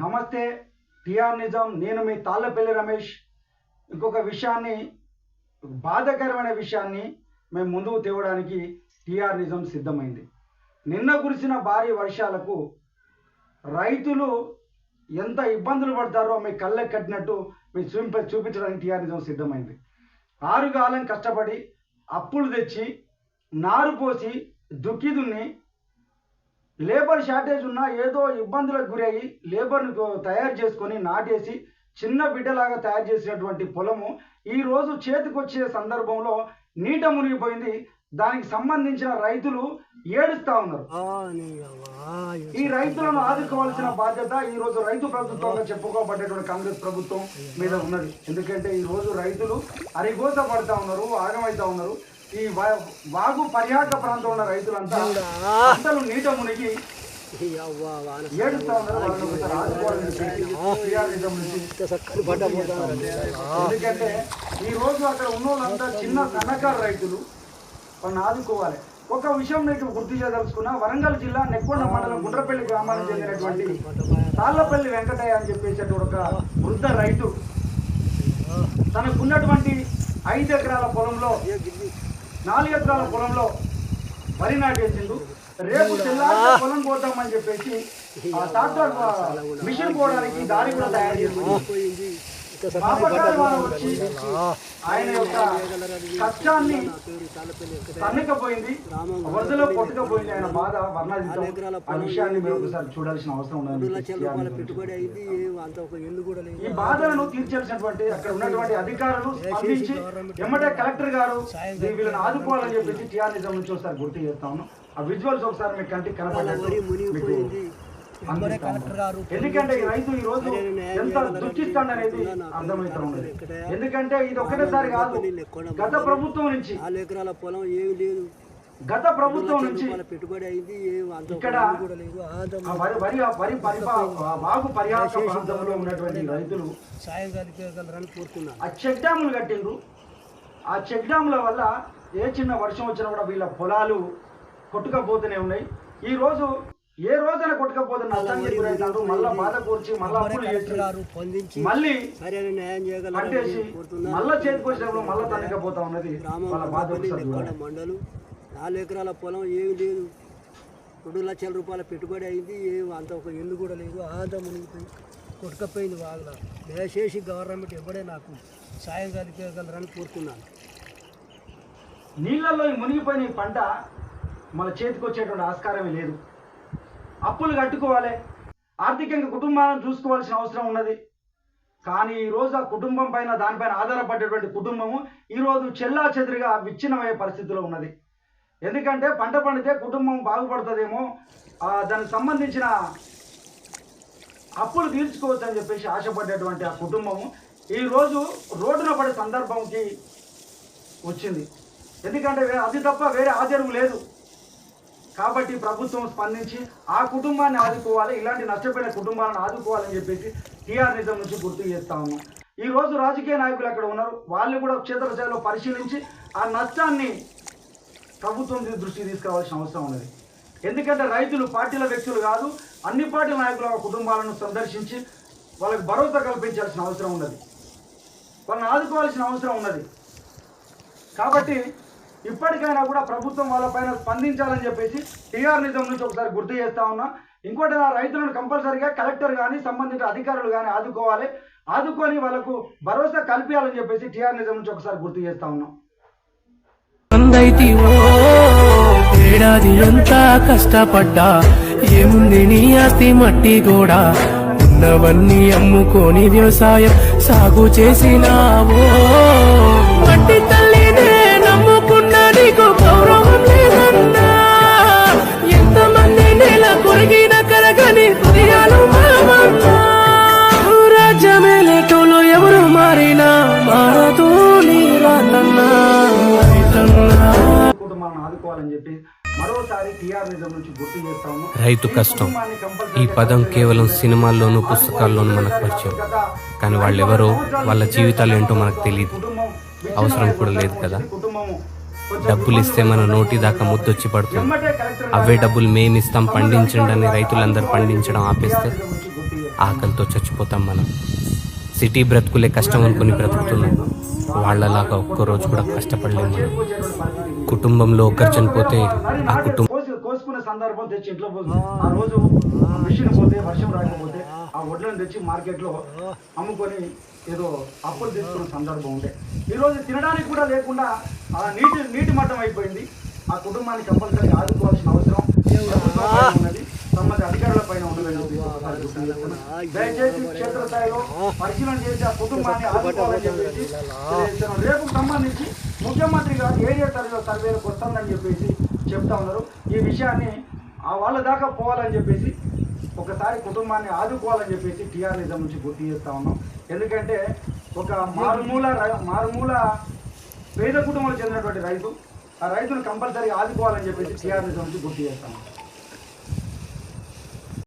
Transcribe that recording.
నమస్తే టిఆర్ నిజం. నేను మీ తాళ్ళపల్లి రమేష్. ఇంకొక విషయాన్ని బాధాకరమైన విషయాన్ని మేము ముందుకు తేవడానికి టిఆర్ నిజం సిద్ధమైంది. నిన్న కురిసిన భారీ వర్షాలకు రైతులు ఎంత ఇబ్బందులు పడతారో మీ కళ్ళకి కట్టినట్టు మీ చూప చూపించడానికి టిఆర్ నిజం సిద్ధమైంది. ఆరుగాలం కష్టపడి అప్పులు తెచ్చి నారు పోసి దుక్కి దున్ని లేబర్ షార్టేజ్ ఉన్నా ఏదో ఇబ్బందులకు గురయ్యి లేబర్ను తయారు చేసుకొని నాటేసి చిన్న బిడ్డలాగా తయారు చేసినటువంటి పొలము ఈరోజు చేతికొచ్చే సందర్భంలో నీట మునిగిపోయింది. దానికి సంబంధించిన రైతులు ఏడుస్తా ఉన్నారు. ఈ రైతులను ఆదుకోవాల్సిన బాధ్యత ఈ రోజు రైతు ప్రభుత్వంగా చెప్పుకోబడ్డటువంటి కాంగ్రెస్ ప్రభుత్వం మీద ఉన్నది. ఎందుకంటే ఈ రోజు రైతులు అరిగోస పడతా ఉన్నారు ఆగమవుతా ఉన్నారు. ఈ వాగు పర్యాటక ప్రాంతంలో ఉన్న రైతులంతా పంటలు నీట మునిగి ఎందుకంటే ఈ రోజు అక్కడ ఉన్న వాళ్ళంతా చిన్న సన్నకారు రైతులు. వాళ్ళని ఆదుకోవాలి. ఒక విషయం మీకు గుర్తు చేయదలుచుకున్నా వరంగల్ జిల్లా నెక్కొండ మండలం గుండ్రపల్లి గ్రామానికి చెందినటువంటి తాళ్ళపల్లి వెంకటయ్య అని చెప్పేసి ఒక వృద్ధ రైతు. తనకున్నటువంటి ఐదు ఎకరాల పొలంలో నాలుగు ఎకరాల పొలంలో వరి నాటేసిండు. రేపు తెల్లారి పొలం పోతామని చెప్పేసి ఆ ట్రాక్టర్ మిషన్ పోవడానికి దారి కూడా తయారు చేసింది ఆయన యొక్క కష్టాన్ని తన్నకపోయింది వరదలో కొట్టుకపోయింది ఆయన బాధ ఆ విషయాన్ని మీరు ఒకసారి చూడాల్సిన అవసరం ఉన్నది ఈ బాధలను తీర్చాల్సినటువంటి అక్కడ ఉన్నటువంటి అధికారులు స్పందించి ఎమ్మటే కలెక్టర్ గారు వీళ్ళని ఆదుకోవాలని చెప్పేసి టీఆర్ నిజం నుంచి ఒకసారి గుర్తు చేస్తా ఉన్నాం. ఆ విజువల్స్ ఒకసారి మీకు కంటికి కనపడేట్టు మీకు అందిస్తా ఉన్నాం. ఎందుకంటే ఈ రైతు ఈ రోజు ఎంత దుఃఖిస్తాడు అనేది అర్థమవుతా ఉన్నది ఎందుకంటే ఇది ఒక్కటేసారి కాదు గత ప్రభుత్వం నుంచి. నాలుగు ఎకరాల పొలం ఏమి లేదు. గత ప్రభుత్వం నుంచి పెట్టుబడి అయింది ఇక్కడ వరి వరి వాగు పర్యాటక ప్రాంతంలో ఉన్నటువంటి రైతులు సాయం ఆ చెక్ డ్యాములు కట్టిండ్రు. ఆ చెక్ డ్యాముల వల్ల ఏ చిన్న వర్షం వచ్చినా కూడా వీళ్ళ పొలాలు కొట్టుకపోతూనే ఉన్నాయి. ఈ రోజు ఏ రోజైనా కొట్టుకపోతే నష్టానికి గురవుతారు మళ్ళా బాధ కూర్చి మళ్ళా అప్పులు చేసి మళ్ళీ కోరుతున్నాను మళ్ళా చేతికి వచ్చినప్పుడు మళ్ళా తనకపోతా ఉన్నది వాళ్ళ బాధ. మండలు. నాలుగు ఎకరాల పొలం ఏమి లేదు. రెండు లక్షల రూపాయల పెట్టుబడి అయింది. ఏం అంత ఒక ఇల్లు కూడా లేదు. ఆదా మునిగిపోయి కొట్టుకపోయింది వాళ్ళ. దయచేసి గవర్నమెంట్ ఎప్పుడే నాకు సాయం కలిపేయగలరని కోరుతున్నాను. నీళ్ళల్లో మునిగిపోయిన పంట మన చేతికి వచ్చేటువంటి ఆస్కారమే లేదు. అప్పులు కట్టుకోవాలి. ఆర్థికంగా కుటుంబాలను చూసుకోవాల్సిన అవసరం ఉన్నది. కానీ ఈరోజు ఆ కుటుంబం పైన దానిపైన ఆధారపడేటువంటి కుటుంబము ఈరోజు చెల్లా చెదిరిగా విచ్ఛిన్నమయ్యే పరిస్థితిలో ఉన్నది. ఎందుకంటే పంట పండితే కుటుంబం బాగుపడుతుందేమో దానికి సంబంధించిన అప్పులు తీర్చుకోవచ్చు అని చెప్పేసి ఆశపడేటువంటి ఆ కుటుంబము ఈరోజు రోడ్డున పడే సందర్భంకి వచ్చింది. ఎందుకంటే అది తప్ప వేరే ఆచరణ లేదు. కాబట్టి ప్రభుత్వం స్పందించి ఆ కుటుంబాన్ని ఆదుకోవాలి ఇలాంటి నష్టపోయిన కుటుంబాలను ఆదుకోవాలని చెప్పేసి టీఆర్ నిజం నుంచి గుర్తు చేస్తాము ఈరోజు ఈ రోజు రాజకీయ నాయకులు అక్కడ ఉన్నారు. వాళ్ళు కూడా క్షేత్రస్థాయిలో పరిశీలించి ఆ నష్టాన్ని ప్రభుత్వం దృష్టికి తీసుకురావాల్సిన అవసరం ఉన్నది. ఎందుకంటే రైతులు పార్టీల వ్యక్తులు కాదు అన్ని పార్టీల నాయకుల కుటుంబాలను సందర్శించి వాళ్ళకి భరోసా కల్పించాల్సిన అవసరం ఉన్నది. వాళ్ళని ఆదుకోవాల్సిన అవసరం ఉన్నది. కాబట్టి ఇప్పటికైనా కూడా ప్రభుత్వం వాళ్ళపైన స్పందించాలని చెప్పేసి టీఆర్ నిజం నుంచి ఒకసారి గుర్తు చేస్తా ఉన్నా. ఇంకోటి రైతులను కంపల్సరీగా కలెక్టర్ కానీ సంబంధిత అధికారులు కానీ ఆదుకోవాలి. ఆదుకొని వాళ్ళకు భరోసా కల్పించాలని చెప్పేసి టీఆర్ నిజం నుంచి ఒకసారి గుర్తు చేస్తా ఉన్నాం. ఏడాది అంతా కష్టపడ్డా ఏముంది నీ ఆస్తి మట్టి కూడా ఉన్నవన్నీ అమ్ముకొని వ్యవసాయం సాగు చేసినావో. మట్టి ఆదుకోవాలని చెప్పి రైతు కష్టం. ఈ పదం కేవలం సినిమాల్లోనూ పుస్తకాల్లోనూ మనకు పరిచయం. కానీ వాళ్ళెవరో వాళ్ళ జీవితాలు ఏంటో మనకు తెలియదు అవసరం కూడా లేదు కదా. డబ్బులు ఇస్తే మన నోటి దాకా ముద్దొచ్చి పడుతుంది. అవే డబ్బులు మేమిస్తాం పండించండి అని రైతులందరూ పండించడం ఆపేస్తే ఆకలితో చచ్చిపోతాం మనం. సిటీ బ్రతుకులే కష్టం అనుకుని బ్రతుకుతున్నాం. వాళ్ళలాగా ఒక్కరోజు కూడా కష్టపడలేము మనం. కుటుంబంలో ఒకరు చనిపోతే ఆ కుటుంబం కోసి కోసుకునే సందర్భం తెచ్చి ఇంట్లో పోతుంది ఆ రోజు మిషన్ పోతే వర్షం రాకపోతే ఆ వడ్లను తెచ్చి మార్కెట్లో అమ్ముకొని ఏదో అప్పులు తీసుకున్న సందర్భం ఉండే. ఈ రోజు తినడానికి కూడా లేకుండా ఆ నీటి నీటి మట్టం అయిపోయింది. ఆ కుటుంబాన్ని కంపల్సరీ ఆదుకోవాల్సిన అవసరం. ఉన్నది. సంబంధిత అధికారుల పైన ఉన్నదని చెప్పి దయచేసి క్షేత్రస్థాయిలో పరిశీలన చేసి ఆ కుటుంబాన్ని ఆదుకోవాలని చెప్పేసి రేపు సంబంధించి ముఖ్యమంత్రి గారు ఏరియా సర్వే సర్వేలకు వస్తుందని చెప్పేసి చెప్తా ఉన్నారు. ఈ విషయాన్ని ఆ వాళ్ళ దాకా పోవాలని చెప్పేసి ఒకసారి కుటుంబాన్ని ఆదుకోవాలని చెప్పేసి టీఆర్ నుంచి గుర్తు చేస్తా ఉన్నాం. ఎందుకంటే ఒక మారుమూల రై- మారుమూల పేద కుటుంబాలకు చెందినటువంటి రైతు ఆ రైతును కంపల్సరీ ఆదుకోవాలని చెప్పేసి టీఆర్ఎస్ నుంచి గుర్తు చేస్తాం